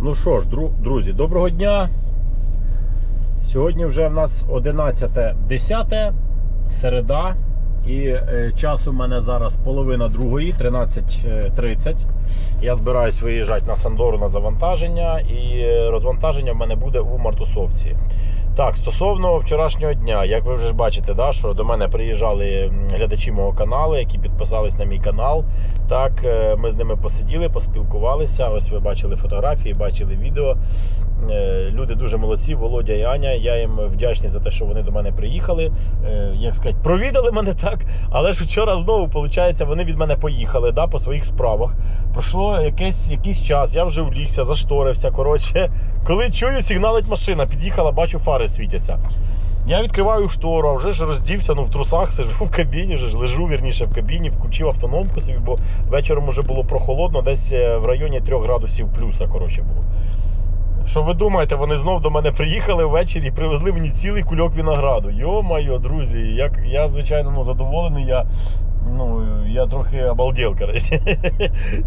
Ну що ж, друзі, доброго дня. Сьогодні вже в нас 11.10, середа. І е, час у мене зараз половина другої, 13.30. Я збираюсь виїжджати на Сандору на завантаження, і е, розвантаження в мене буде у Мартусовці. Так, стосовно вчорашнього дня, як ви вже бачите, да, що до мене приїжджали глядачі мого каналу, які підписались на мій канал. Так, е, ми з ними посиділи, поспілкувалися. Ось ви бачили фотографії, бачили відео. Е, Люди дуже молодці, Володя і Аня. Я їм вдячний за те, що вони до мене приїхали. Е, Як сказати, провідали мене так. Але ж вчора знову, виходить, вони від мене поїхали да, по своїх справах. Пройшло якийсь, якийсь час, я вже влігся, зашторився. Коротше, коли чую, сигналить машина, під'їхала, бачу, фари світяться. Я відкриваю штору, а вже ж роздівся, ну в трусах сижу в кабіні, вже ж лежу вірніше в кабіні, включив автономку собі, бо вечором уже було прохолодно, десь е, в районі 3 градусів плюса, коротше, було. Що ви думаєте, вони знов до мене приїхали ввечері і привезли мені цілий кульок винограду. Йо-моє, друзі, як я, звичайно, ну, задоволений. Я, ну, я трохи обалдів, коротше.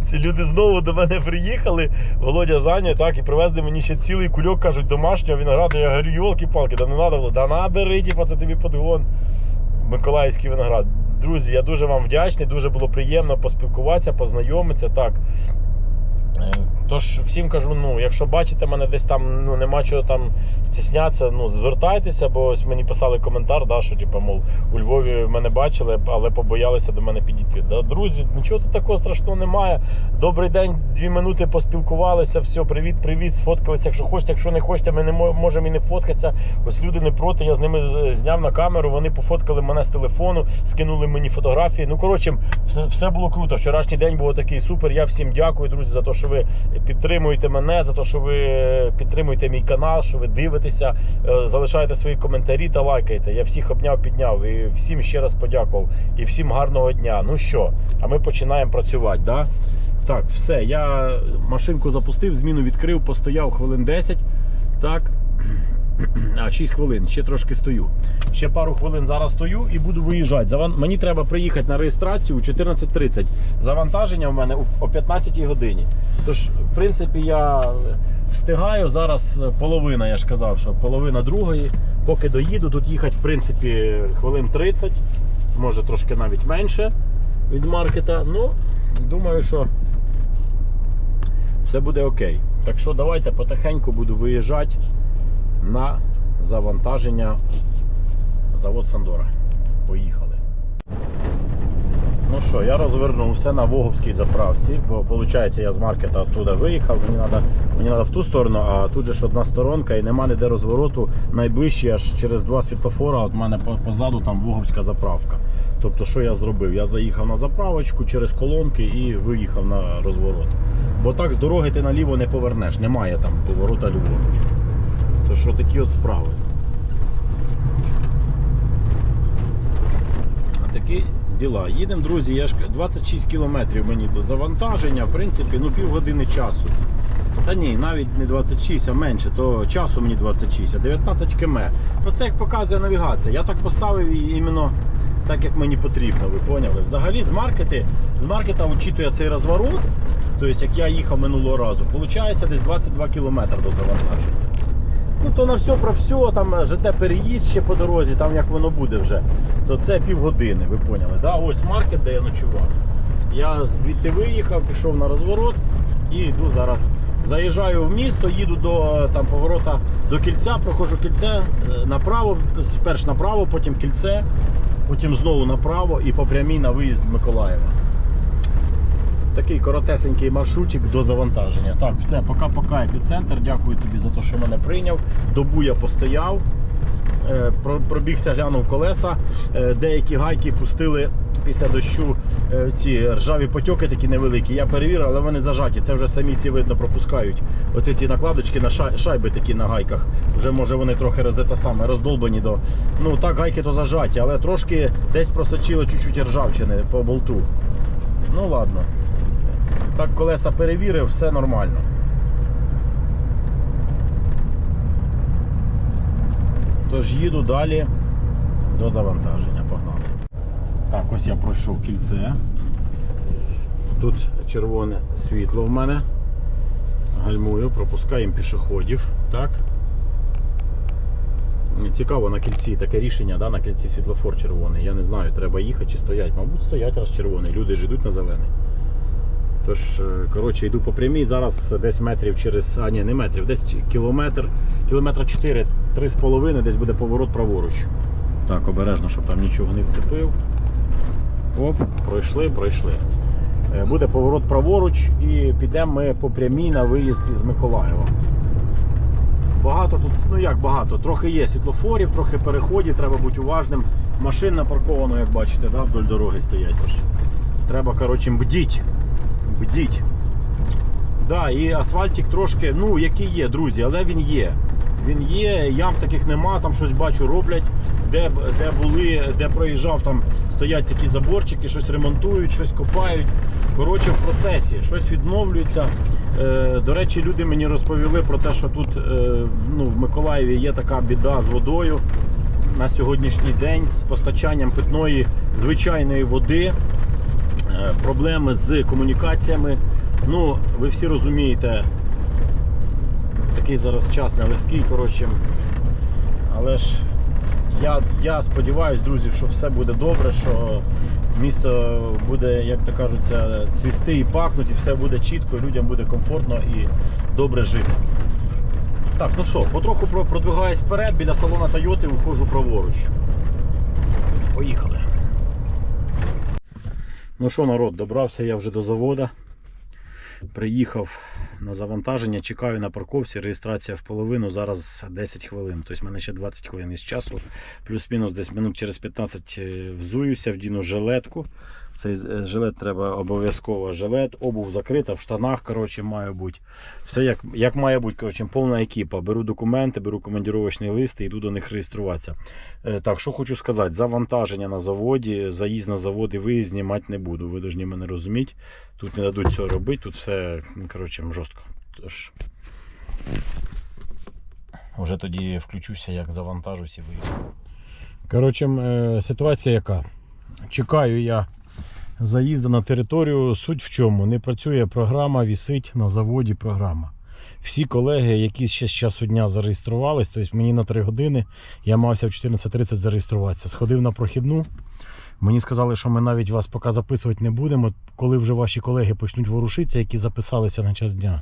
Ці люди знову до мене приїхали, Володя Заня, так, і привезли мені ще цілий кульок, кажуть, домашнього винограду. Я говорю, йолки-палки, да не треба було, да набери, типа, це тобі подгон. Миколаївський виноград. Друзі, я дуже вам вдячний, дуже було приємно поспілкуватися, познайомитися. Так. Тож всім кажу, ну, якщо бачите мене десь там, ну нема чого там стіснятися, ну звертайтеся, бо ось мені писали коментар, да, що типу, мов, у Львові мене бачили, але побоялися до мене підійти. Да, друзі, нічого тут такого страшного немає. Добрий день, дві минути поспілкувалися, все, привіт, привіт, сфоткалися. Якщо хочете, якщо не хочете, ми не можемо і не фоткатися. Ось люди не проти. Я з ними зняв на камеру. Вони пофоткали мене з телефону, скинули мені фотографії. Ну коротше, все, все було круто. Вчорашній день був такий супер. Я всім дякую, друзі, за те, що ви підтримуєте мене, за те, що ви підтримуєте мій канал, що ви дивитеся, е, залишаєте свої коментарі та лайкаєте. Я всіх обняв, підняв і всім ще раз подякував. І всім гарного дня. Ну що, а ми починаємо працювати. Да? Так, все. Я машинку запустив, зміну відкрив, постояв хвилин 10. Так. А, 6 хвилин, ще трошки стою. Ще пару хвилин зараз стою і буду виїжджати. Заван... Мені треба приїхати на реєстрацію у 14.30. Завантаження в мене о 15 годині. Тож, в принципі, я встигаю. Зараз половина, я ж казав, що половина другої. Поки доїду, тут їхати, в принципі, хвилин 30, може трошки навіть менше від маркета. Ну, думаю, що все буде окей. Так що давайте потихеньку буду виїжджати на завантаження завод Сандора. Поїхали. Ну що, я розвернувся на Воговській заправці, бо виходить, я з маркета оттуда виїхав, мені треба мені в ту сторону, а тут же ж одна сторонка і нема ніде розвороту. Найближче аж через два світлофора от мене позаду там Воговська заправка. Тобто, що я зробив? Я заїхав на заправочку через колонки і виїхав на розворот. Бо так з дороги ти наліво не повернеш, немає там поворота ліворуч. То що такі от справи. А такі діла. Їдемо, друзі, я ж 26 кілометрів мені до завантаження, в принципі, ну півгодини часу. Та ні, навіть не 26, а менше, то часу мені 26, а 19 км. Ну це як показує навігація. Я так поставив її іменно так, як мені потрібно, ви поняли? Взагалі з маркети, з маркета учитує цей розворот, тобто як я їхав минулого разу, виходить десь 22 км до завантаження. Ну то на все про все, там ЖД переїзд ще по дорозі, там як воно буде вже, то це півгодини, ви поняли. Да? Ось маркет, де я ночував. Я звідти виїхав, пішов на розворот і йду зараз. Заїжджаю в місто, їду до е, там поворота до кільця, проходжу кільце е, направо, спершу направо, потім кільце, потім знову направо і по прямій на виїзд Миколаєва. Такий коротесенький маршрутик до завантаження. Так, все, пока-пока, епіцентр. Дякую тобі за те, що мене прийняв. Добу я постояв, е, пробігся, глянув колеса. Е, Деякі гайки пустили після дощу е, ці ржаві потьоки такі невеликі. Я перевірив, але вони зажаті. Це вже самі ці видно пропускають. Оці ці накладочки на шайби такі на гайках. Вже може вони трохи роз- те саме роздолбані до. Ну так гайки то зажаті, але трошки десь просочило чуть-чуть ржавчини по болту. Ну ладно. Так колеса перевірив, все нормально. Тож їду далі до завантаження. Погнали. Так, ось я пройшов кільце. Тут червоне світло в мене. Гальмую, пропускаємо пішоходів. Так. Цікаво на кільці таке рішення, да? на кільці світлофор червоний. Я не знаю, треба їхати чи стоять. Мабуть, стоять раз червоний. Люди ж йдуть на зелений. Тож, е, коротше, йду по прямій. Зараз десь метрів через. А ні, не метрів, десь кілометр, кілометра 4, 3,5, десь буде поворот праворуч. Так, обережно, щоб там нічого не вцепив. Оп, пройшли, пройшли. Е, Буде поворот праворуч і підемо ми по прямій на виїзд із Миколаєва. Багато тут, ну як багато, трохи є світлофорів, трохи переходів, треба бути уважним. Машин напарковано, як бачите, да, вдоль дороги стоять. Тож треба, коротше, бдіть. Бдіть. Да, і асфальтик трошки, ну, який є, друзі, але він є. Він є, ям таких нема, там щось бачу, роблять. Де, де були, де проїжджав, там стоять такі заборчики, щось ремонтують, щось копають. Коротше, в процесі, щось відновлюється. Е, до речі, люди мені розповіли про те, що тут е, ну, в Миколаєві є така біда з водою на сьогоднішній день з постачанням питної звичайної води. Е, проблеми з комунікаціями. Ну, ви всі розумієте, такий зараз час нелегкий, коротше. Але ж я, я сподіваюся, друзі, що все буде добре, що місто буде, як то кажуться, цвісти і пахнути, і все буде чітко, людям буде комфортно і добре жити. Так, ну що, потроху про- продвигаюсь вперед, біля салона Тойоти виходжу праворуч. Поїхали. Ну що, народ, добрався я вже до заводу. Приїхав на завантаження, чекаю на парковці, реєстрація в половину, зараз 10 хвилин. Тобто в мене ще 20 хвилин із часу. Плюс-мінус десь минут через 15 е, взуюся, вдіну жилетку. Цей е, жилет треба обов'язково жилет, обув закрита, в штанах коротше, має бути. Все як, як має бути, коротше, повна екіпа. Беру документи, беру командировочний лист і йду до них реєструватися. Е, Так, що хочу сказати, завантаження на заводі, заїзд на завод і виїзд знімати не буду. Ви повинні мене розуміти. Тут не дадуть цього робити, тут все ну, коротше, жорстко. Тож. Вже тоді включуся, як завантажусь і виїду. Коротше, е, ситуація яка? Чекаю я заїзду на територію. Суть в чому? Не працює програма, вісить на заводі програма. Всі колеги, які ще з часу дня зареєструвались, тобто мені на 3 години, я мався в 14.30 зареєструватися. Сходив на прохідну. Мені сказали, що ми навіть вас поки записувати не будемо. Коли вже ваші колеги почнуть ворушитися, які записалися на час дня,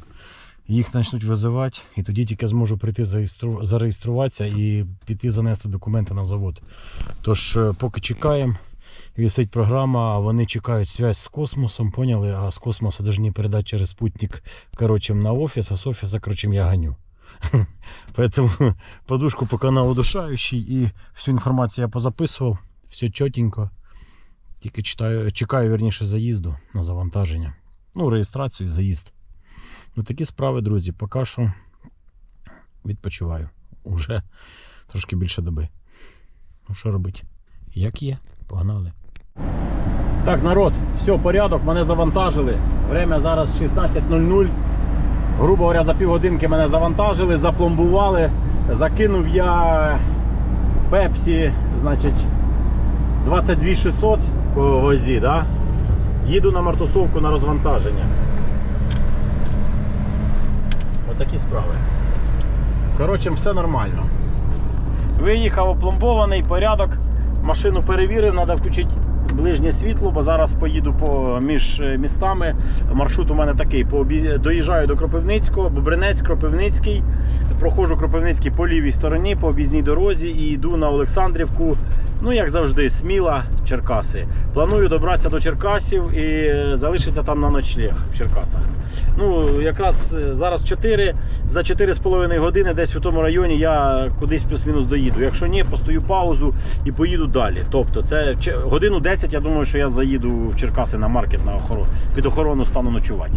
їх почнуть визивати, і тоді тільки зможу прийти зареєстру- зареєструватися і піти занести документи на завод. Тож, е, поки чекаємо, висить програма, а вони чекають связь з космосом, поняли? А з космоса повинні передати через спутник коротше, на офіс, а з офіса, коротше, я ганю. Поэтому подушку по каналу душаючий і всю інформацію я позаписував, все чотенько. Тільки читаю, чекаю верніше заїзду на завантаження. Ну, реєстрацію і заїзд. Ну, такі справи, друзі. Поки що відпочиваю. Уже трошки більше доби. Ну, що робити? Як є, погнали. Так, народ, все, порядок, мене завантажили. Время зараз 16.00. Грубо говоря, за півгодинки мене завантажили, запломбували. Закинув я пепсі, значить, 22 600 по возі, да? їду на мартусовку на розвантаження. Отакі справи. Коротше, все нормально. Виїхав опломбований, порядок. Машину перевірив, треба включити ближнє світло, бо зараз поїду по, між е, містами. Маршрут у мене такий. По, доїжджаю до Кропивницького, Бобринець, Кропивницький. Проходжу Кропивницький по лівій стороні, по обізній дорозі і йду на Олександрівку. Ну, як завжди, сміла, Черкаси. Планую добратися до Черкасів і е, залишитися там на ночлег в Черкасах. Ну, якраз е, зараз 4, за 4,5 години десь у тому районі я кудись плюс-мінус доїду. Якщо ні, постою паузу і поїду далі. Тобто, це годину 10, я думаю, що я заїду в Черкаси на маркет на охорону. Під охорону стану ночувати.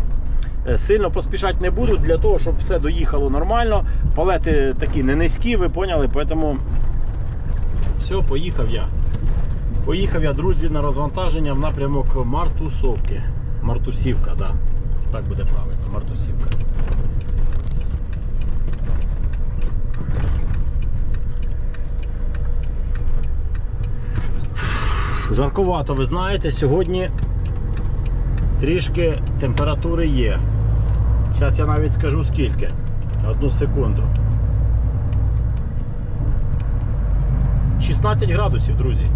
Е, Сильно поспішати не буду для того, щоб все доїхало нормально. Палети такі не низькі, ви поняли, тому все, поїхав я. Поїхав я, друзі, на розвантаження в напрямок Мартусовки. Мартусівка, да. так буде правильно, Мартусівка. жарковато, ви знаєте, сьогодні трішки температури є. Зараз я навіть скажу скільки. Одну секунду. 16 градусів, друзі.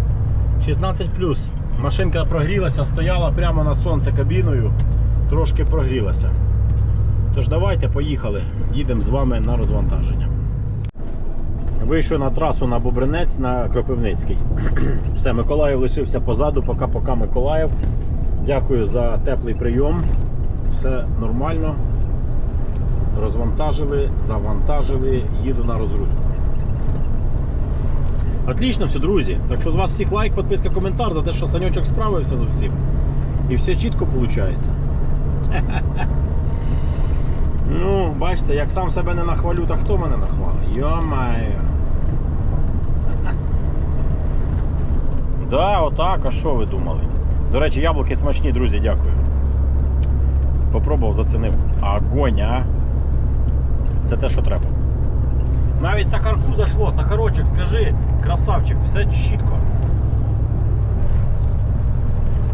16 плюс. Машинка прогрілася, стояла прямо на сонце кабіною, трошки прогрілася. Тож давайте поїхали. Їдемо з вами на розвантаження. Вийшов на трасу на Бобринець на Кропивницький. Все, Миколаїв лишився позаду, пока-пока Миколаїв. Дякую за теплий прийом. Все нормально. Розвантажили, завантажили, їду на розгрузку. Отлично все, друзі. Так що з вас всіх лайк, підписка, коментар за те, що Саньочок справився з усім. І все чітко виходить. Ну, бачите, як сам себе не нахвалю, то хто мене нахвалить? Йо-майо. Да, отак, а що ви думали? До речі, яблуки смачні, друзі, дякую. Попробував, зацінив. Огонь, а? Це те, що треба. Навіть сахарку зайшло, сахарочок, скажи, красавчик, все чітко.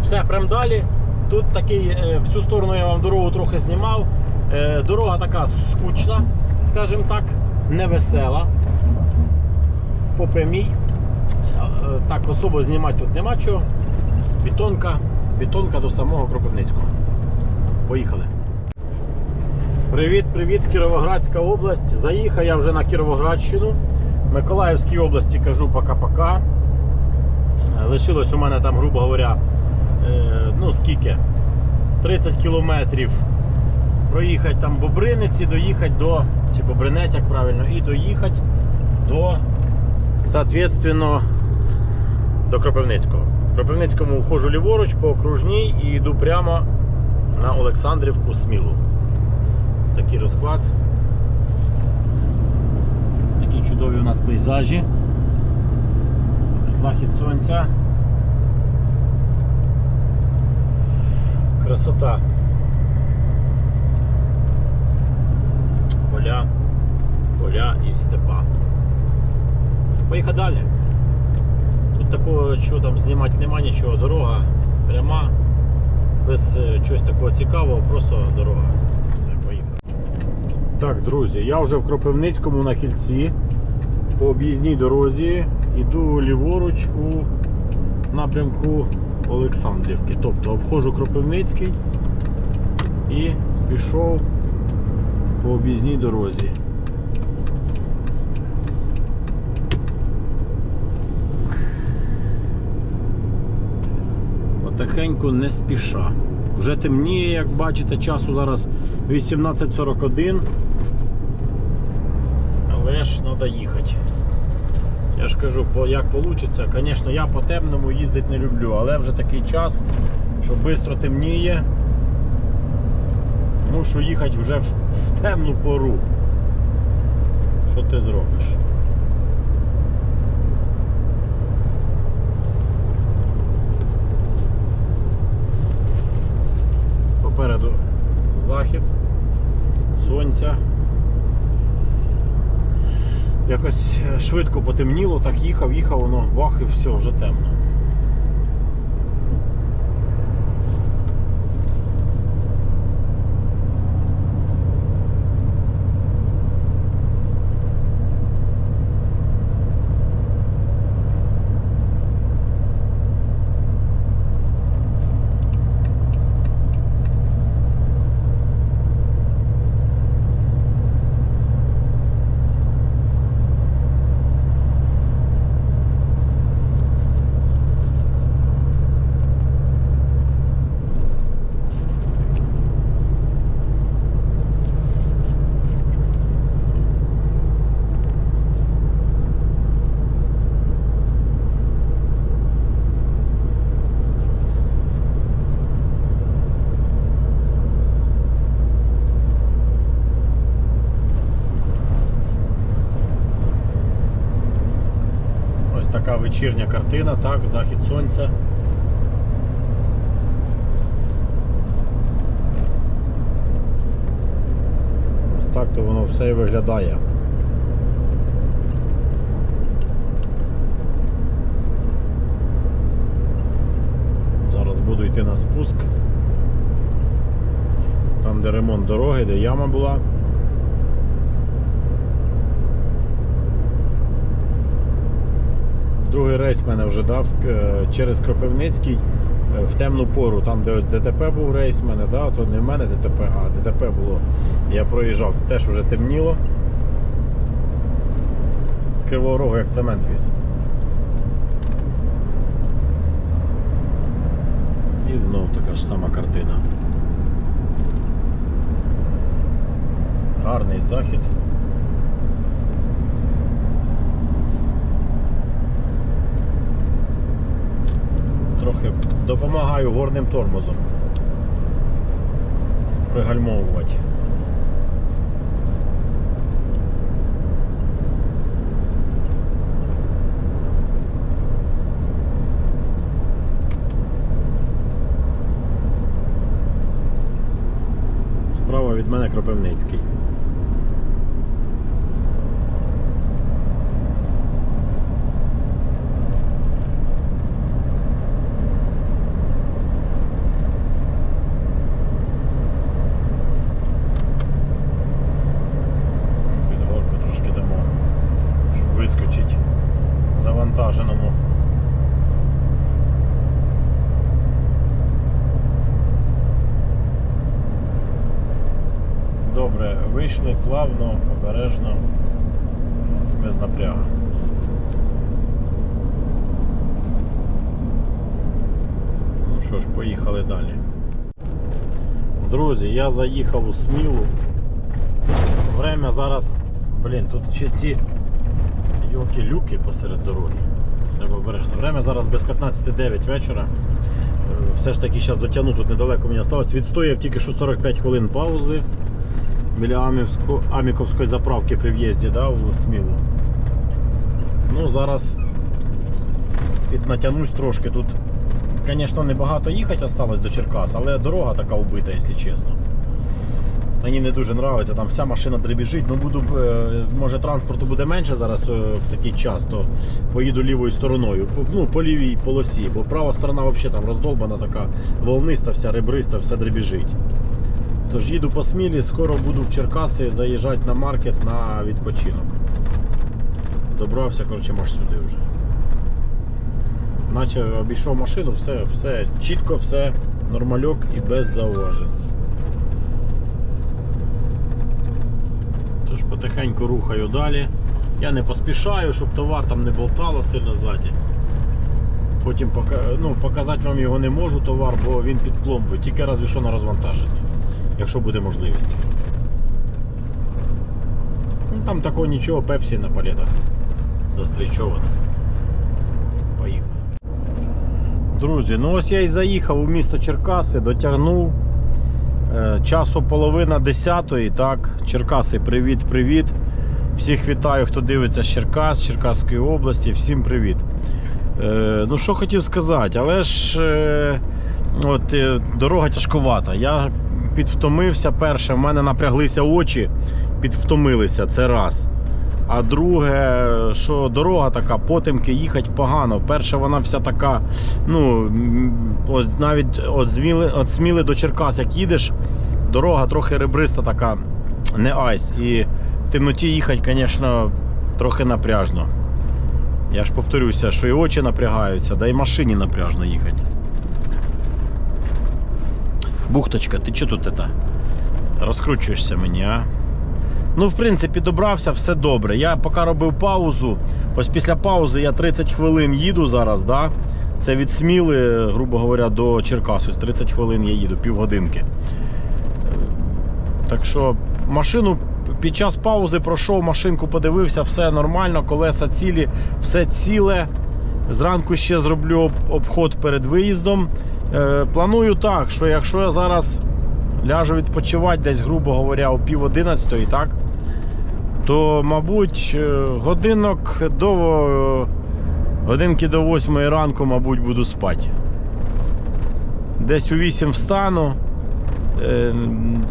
Все, прям далі. Тут такий, е, в цю сторону я вам дорогу трохи знімав. Е, Дорога така скучна, скажімо так, невесела. По прямій. Е, Так особо знімати тут нема чого. Бетонка, бетонка до самого Кропивницького. Поїхали. Привіт, привіт, Кіровоградська область. Заїхав я вже на Кіровоградщину. Миколаївській області кажу пока-пока. Лишилось у мене там, грубо говоря, е, ну скільки? 30 кілометрів проїхати там Бобриниці, доїхати до, чи Бобринець, як правильно, і доїхати до, соответственно, до Кропивницького. В Кропивницькому уходжу ліворуч по окружній і йду прямо на Олександрівку Смілу. Такий розклад. Такі чудові у нас пейзажі. Захід сонця. Красота. Поля, поля і степа. Поїхали далі. Тут такого, що там знімати нема нічого, дорога пряма, без е, чогось такого цікавого, просто дорога. Так, друзі, я вже в Кропивницькому на кільці по об'їзній дорозі йду ліворуч у напрямку Олександрівки. Тобто обходжу Кропивницький і пішов по об'їзній дорозі. Потихеньку не спіша. Вже темніє, як бачите, часу зараз 18.41. Треба їхати. Я ж кажу, по- як вийде. Звісно, я по темному їздити не люблю, але вже такий час, що швидко темніє. Мушу їхати вже в, в темну пору. Що ти зробиш? Попереду захід, сонця. Якось е, швидко потемніло, так їхав, їхав, воно бах і все, вже темно. Ось така вечірня картина, так, захід сонця. Ось так то воно все і виглядає. Зараз буду йти на спуск. Там, де ремонт дороги, де яма була. Другий рейс мене вже дав е, через Кропивницький е, в темну пору, там, де ДТП був рейс в мене, да? то не в мене ДТП, а ДТП було. Я проїжджав, теж вже темніло. З Кривого Рогу, як цемент віз. І знову така ж сама картина. Гарний захід. Трохи допомагаю горним тормозом. Пригальмовувати. Справа від мене Кропивницький. Під горку трошки дамо, щоб вискочить завантаженому. Добре, вийшли плавно, обережно, без напрягу. Ну що ж, поїхали далі. Друзі, заїхав у Смілу. Время зараз. Блін, тут ще ці йоки-люки посеред дороги. Треба обережно. Время зараз без 15.09 вечора. Е, Все ж таки зараз дотягну, тут недалеко мені осталось. Відстояв тільки що 45 хвилин паузи біля Аміковської заправки при в'їзді да, у Смілу. Ну, зараз піднатягнусь трошки. Тут, звісно, небагато їхати осталось до Черкас, але дорога така убита, якщо чесно. Мені не дуже подобається, там вся машина дребіжить. Ну буду, е, може транспорту буде менше зараз е, в такий час, то поїду лівою стороною. Ну, по лівій полосі, бо права сторона взагалі там роздолбана, така волниста, вся ребриста, все дребіжить. Тож їду по смілі, скоро буду в Черкаси заїжджати на маркет на відпочинок. Добрався, коротше, аж сюди вже. Наче обійшов машину, все, все чітко, все нормальок і без зауважень. Тож потихеньку рухаю далі. Я не поспішаю, щоб товар там не болтало сильно ззаді. Потім пока- ну, показати вам його не можу, товар, бо він під пломбою, тільки разві що на розвантаженні, якщо буде можливість. Ну, там такого нічого, пепсі на палетах застрічовано. Поїхали. Друзі, ну ось я і заїхав у місто Черкаси, дотягнув. Е, Часу половина десятої, так. Черкаси, привіт, привіт. Всіх вітаю, хто дивиться з Черкас, Черкаської області. Всім привіт. Е, ну, що хотів сказати, але ж е, от, е, дорога тяжковата. Я підвтомився перше, в мене напряглися очі, підвтомилися, це раз. А друге, що дорога така, потемки їхати погано. Перше, вона вся така, ну, ось навіть от Сміли, от Сміли до Черкас, як їдеш, дорога трохи ребриста така, не айс. І в темноті їхати, звісно, трохи напряжно. Я ж повторюся, що і очі напрягаються, да і машині напряжно їхати. Бухточка, ти чого тут это? розкручуєшся мені, а? Ну, в принципі, добрався, все добре. Я поки робив паузу. Ось після паузи я 30 хвилин їду зараз, да? Це від Сміли, грубо говоря, до Черкас. Ось 30 хвилин я їду, півгодинки. Так що машину під час паузи пройшов, машинку подивився, все нормально, колеса цілі, все ціле. Зранку ще зроблю обход перед виїздом. Е, планую так, що якщо я зараз ляжу відпочивати десь, грубо говоря, о пів одинадцятої, так? То, мабуть, е, годинок до е, годинки до восьмої ранку, мабуть, буду спати. Десь у 8 встану. Е,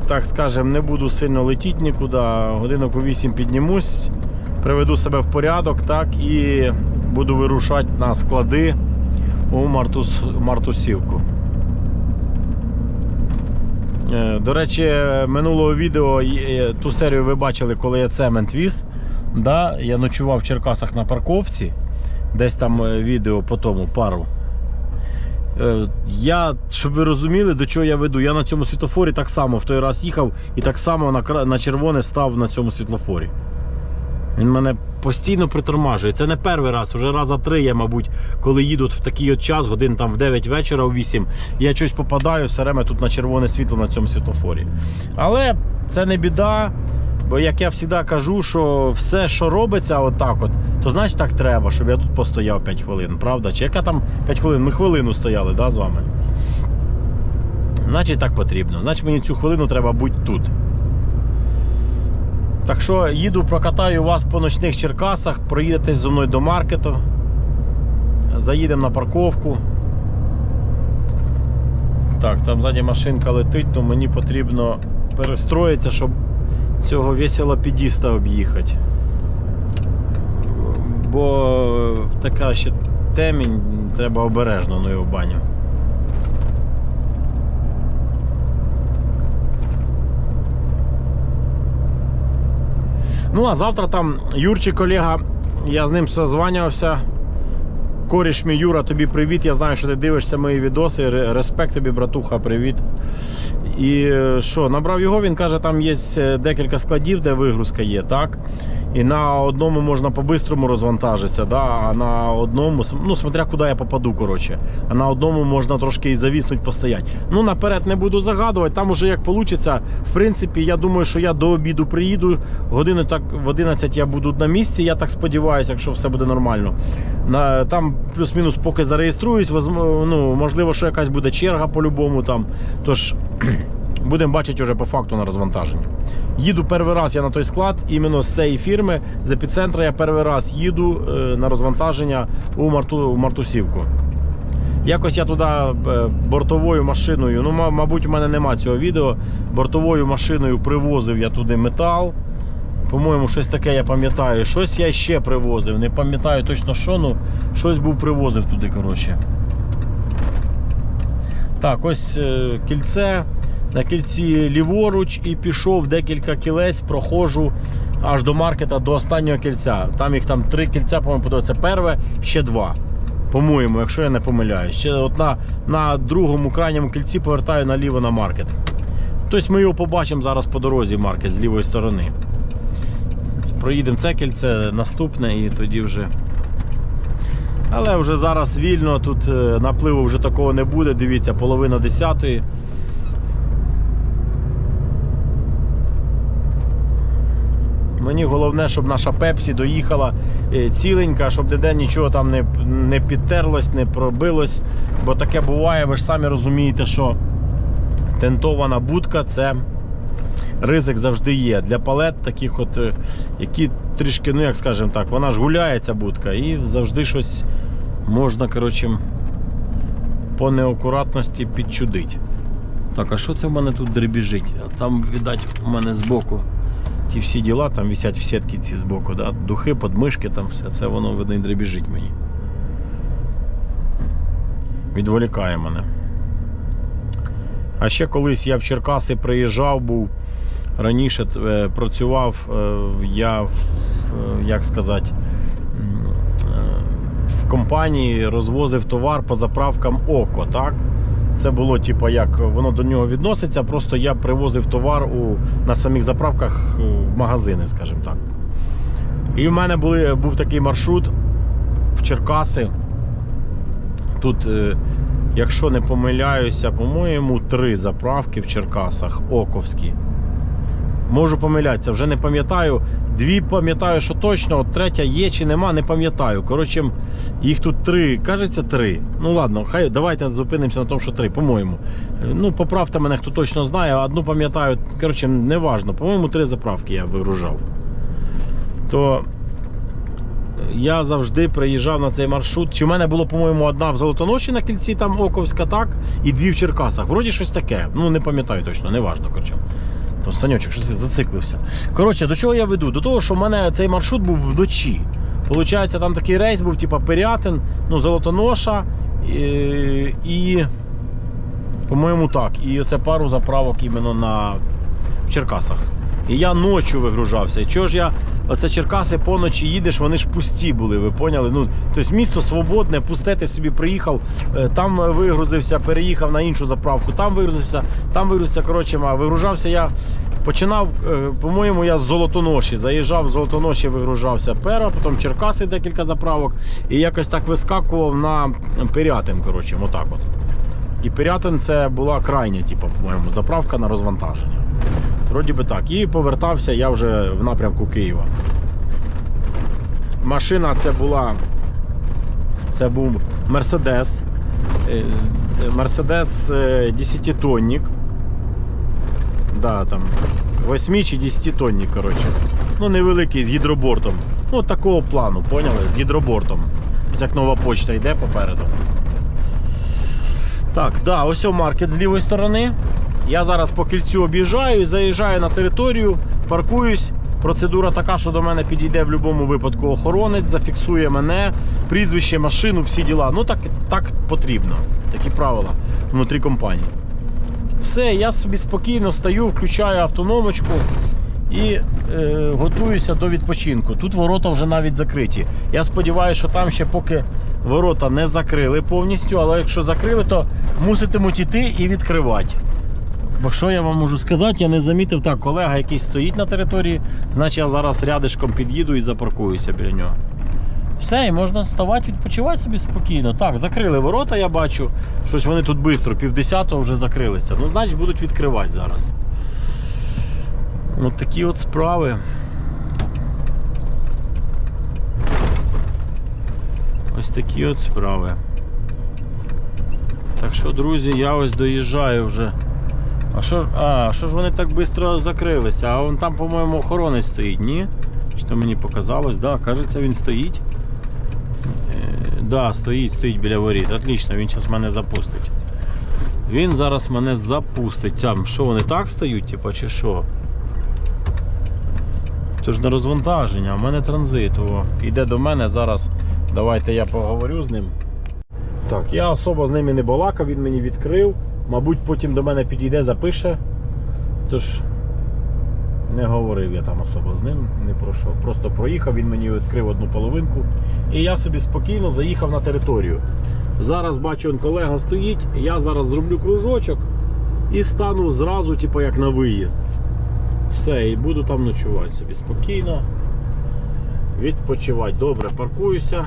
Так скажем, не буду сильно летіти нікуди. Годинок у 8 піднімусь, приведу себе в порядок, так, і буду вирушати на склади у Мартус, Мартусівку. Е, До речі, минулого відео е, ту серію ви бачили, коли я цемент віз. Да? Я ночував в Черкасах на парковці. Десь там е, відео по тому пару. Я, щоб ви розуміли, до чого я веду, я на цьому світлофорі так само в той раз їхав і так само на, на червоне став на цьому світлофорі. Він мене постійно притормажує. Це не перший раз, вже раза три я, мабуть, коли їду в такий от час, годин там в 9 вечора, в 8, я щось попадаю, все время тут на червоне світло на цьому світлофорі. Але це не біда. Бо як я завжди кажу, що все, що робиться отак, от, то значить так треба, щоб я тут постояв 5 хвилин, правда? Чи яка там 5 хвилин? Ми хвилину стояли да, з вами. Значить так потрібно. Значить мені цю хвилину треба бути тут. Так що їду, прокатаю вас по ночних Черкасах, проїдетесь зі мною до маркету. Заїдемо на парковку. Так, там ззаді машинка летить, то мені потрібно перестроїтися, щоб цього веселопедіста об'їхати. Бо така ще темінь, треба обережно ну його баню. Ну, а завтра там Юрчик колега, я з ним созванювався. Коріш мій Юра, тобі привіт. Я знаю, що ти дивишся мої відоси. Респект тобі, братуха, привіт. І е, що, набрав його, він каже, там є е, декілька складів, де вигрузка є, так? І на одному можна по-бистрому розвантажитися, да? а на одному, ну, смотря куди я попаду, коротше. А на одному можна трошки і завіснуть, постояти. Ну, наперед не буду загадувати, там уже як вийде. В принципі, я думаю, що я до обіду приїду. Годину так в 11 я буду на місці, я так сподіваюся, якщо все буде нормально. На, там плюс-мінус поки зареєструюсь, ну, можливо, що якась буде черга по-любому там. Тож будемо бачити вже по факту на розвантаженні. Їду перший раз я на той склад, іменно з цієї фірми, з епіцентра я перший раз їду е, на розвантаження у, Марту, Мартусівку. Якось я туди е, бортовою машиною, ну, мабуть, у мене нема цього відео. Бортовою машиною привозив я туди метал. По-моєму, щось таке я пам'ятаю. Щось я ще привозив. Не пам'ятаю точно що, ну щось був привозив туди, коротше. Так, ось е, кільце. На кільці ліворуч і пішов декілька кілець, проходжу аж до маркета, до останнього кільця. Там їх там три кільця, по-моєму, подобається. Перше, ще два. По-моєму, якщо я не помиляюсь. Ще от на, на другому крайньому кільці повертаю наліво на маркет. Тобто ми його побачимо зараз по дорозі маркет з лівої сторони. Проїдемо це кільце, наступне і тоді вже. Але вже зараз вільно, тут е, напливу вже такого не буде. Дивіться, половина десятої. Мені головне, щоб наша Пепсі доїхала е, ціленька, щоб ніде нічого там не, не підтерлось, не пробилось. Бо таке буває, ви ж самі розумієте, що тентована будка це ризик завжди є. Для палет таких, от, е, які трішки, ну як скажемо так, вона ж гуляє ця будка і завжди щось можна, коротше, по неакуратності підчудить. Так, а що це в мене тут дребіжить? Там, видать, у мене збоку ті всі діла, там висять в сітки ці збоку, да? духи, подмишки, там все це воно видно і дребіжить мені. Відволікає мене. А ще колись я в Черкаси приїжджав, був раніше е, працював е, я, е, як сказати, в компанії розвозив товар по заправкам ОКО, так? Це було типу, як воно до нього відноситься. Просто я привозив товар у, на самих заправках е, в магазини, скажімо так. І в мене були, був такий маршрут в Черкаси. Тут, е, якщо не помиляюся, по-моєму, три заправки в Черкасах Оковські. Можу помилятися, вже не пам'ятаю. Дві пам'ятаю, що точно, от третя є чи нема, не пам'ятаю. Коротше, їх тут три, кажеться, три. Ну ладно, хай давайте зупинимося на тому, що три, по-моєму. Ну, поправте мене, хто точно знає, одну пам'ятаю, коротше, неважно. По-моєму, три заправки я вигружав. То я завжди приїжджав на цей маршрут. Чи в мене було, по-моєму, одна в Золотоноші на кільці, там Оковська, так, і дві в Черкасах. Вроді щось таке. Ну, не пам'ятаю точно, неважно. Коротше. То Санючок, що ти зациклився. Коротше, до чого я веду? До того, що в мене цей маршрут був вночі. Получається, там такий рейс був, типу Пирятин, ну, Золотоноша і. і По-моєму, так. І це пару заправок іменно на в Черкасах. І я ночі вигружався. І чого ж я. Оце Черкаси поночі їдеш, вони ж пусті були, ви поняли? Ну, тобто місто свободне, пусте, ти собі приїхав, е, там вигрузився, переїхав на іншу заправку, там вигрузився, там вигрузився. Коротше, а вигружався я. Починав, е, по-моєму, я з Золотоноші. Заїжджав з Золотоноші, вигружався пера, потім Черкаси декілька заправок. І якось так вискакував на Пирятин. Коротше, отак от. І Пирятин це була крайня, типу, по-моєму, заправка на розвантаження. Вроді би так. І повертався я вже в напрямку Києва. Машина це була. Це був Мерседес. Е, Мерседес 10-тонник. Да, там 8 чи 10 тонник, коротше. Ну, невеликий з гідробортом. Ну, такого плану, поняли? З гідробортом. Як нова почта йде попереду. Так, да, ось маркет з лівої сторони. Я зараз по кільцю об'їжджаю, заїжджаю на територію, паркуюсь. Процедура така, що до мене підійде в будь-якому випадку охоронець, зафіксує мене, прізвище, машину, всі діла. Ну так, так потрібно. Такі правила внутрі компанії. Все, я собі спокійно стою, включаю автономочку і е, готуюся до відпочинку. Тут ворота вже навіть закриті. Я сподіваюся, що там ще поки ворота не закрили повністю, але якщо закрили, то муситимуть іти і відкривати. Бо що я вам можу сказати, я не замітив, так, колега якийсь стоїть на території, значить я зараз рядишком під'їду і запаркуюся біля нього. Все, і можна вставати, відпочивати собі спокійно. Так, закрили ворота, я бачу. Щось вони тут швидко, півдесятого вже закрилися. Ну, значить, будуть відкривати зараз. От такі от справи. Ось такі от справи. Так що, друзі, я ось доїжджаю вже. А що, ж- а, що ж вони так швидко закрилися? А вон там, по-моєму, охоронець стоїть, ні? То мені показалось? Да, кажеться, він стоїть. Е, да, стоїть, стоїть біля воріт. Отлично, він зараз мене запустить. Він зараз мене запустить. Там, що вони так стають, типа, чи що? Тож на розвантаження, а в мене транзит. О, іде до мене зараз. Давайте я поговорю з ним. Так, я особо з ними не балакав, він мені відкрив. Мабуть, потім до мене підійде, запише. Тож не говорив я там особо з ним, не про що. Просто проїхав, він мені відкрив одну половинку. І я собі спокійно заїхав на територію. Зараз бачу, он колега стоїть, я зараз зроблю кружочок і стану зразу, типу, як на виїзд. Все, і буду там ночувати собі спокійно. Відпочивати. Добре, паркуюся.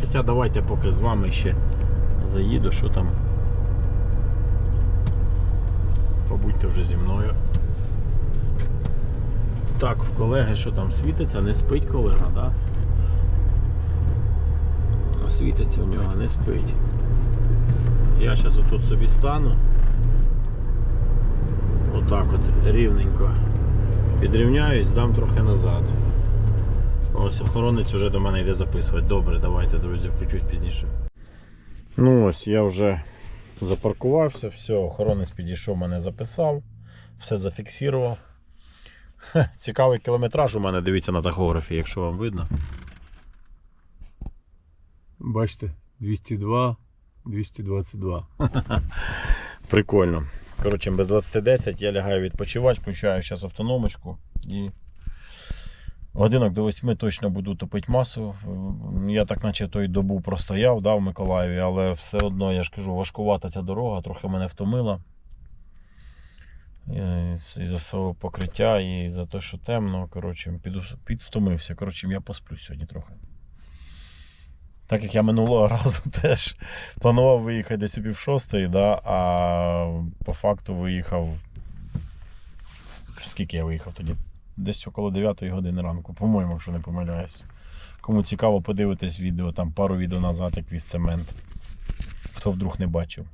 Хоча давайте поки з вами ще заїду, що там. Побудьте вже зі мною. Так, в колеги що там світиться, не спить колега, да? Світиться в нього, не спить. Я зараз отут собі стану. Отак от рівненько. Підрівняюсь, здам трохи назад. Ось охоронець вже до мене йде записувати. Добре, давайте, друзі, включусь пізніше. Ну ось я вже запаркувався, все, охоронець підійшов, мене записав, все зафіксував. Цікавий кілометраж у мене, дивіться на тахографі, якщо вам видно. Бачите, 202, 222. Прикольно. Коротше, без 20.10 я лягаю відпочивати, включаю зараз автономочку і годинок до 8 точно буду топити масу. Я так наче той добу простояв да, в Миколаєві, але все одно, я ж кажу, важкувата ця дорога, трохи мене втомила. Е, І за свого покриття, і за те, що темно. Коротше, підвтомився. Коротше, я посплю сьогодні трохи. Так як я минулого разу теж планував виїхати десь у пів шостої, да, а по факту виїхав. Скільки я виїхав тоді? Десь около 9 години ранку, по-моєму, якщо не помиляюсь. Кому цікаво подивитись відео, там пару відео назад, як віз цемент. Хто вдруг не бачив.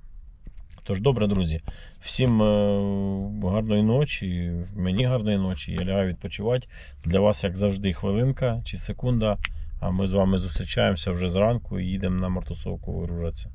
Тож, добре, друзі, всім е, гарної ночі, мені гарної ночі. Я лягаю відпочивати. Для вас, як завжди, хвилинка чи секунда. А ми з вами зустрічаємося вже зранку і їдемо на мартусовку вигружатися.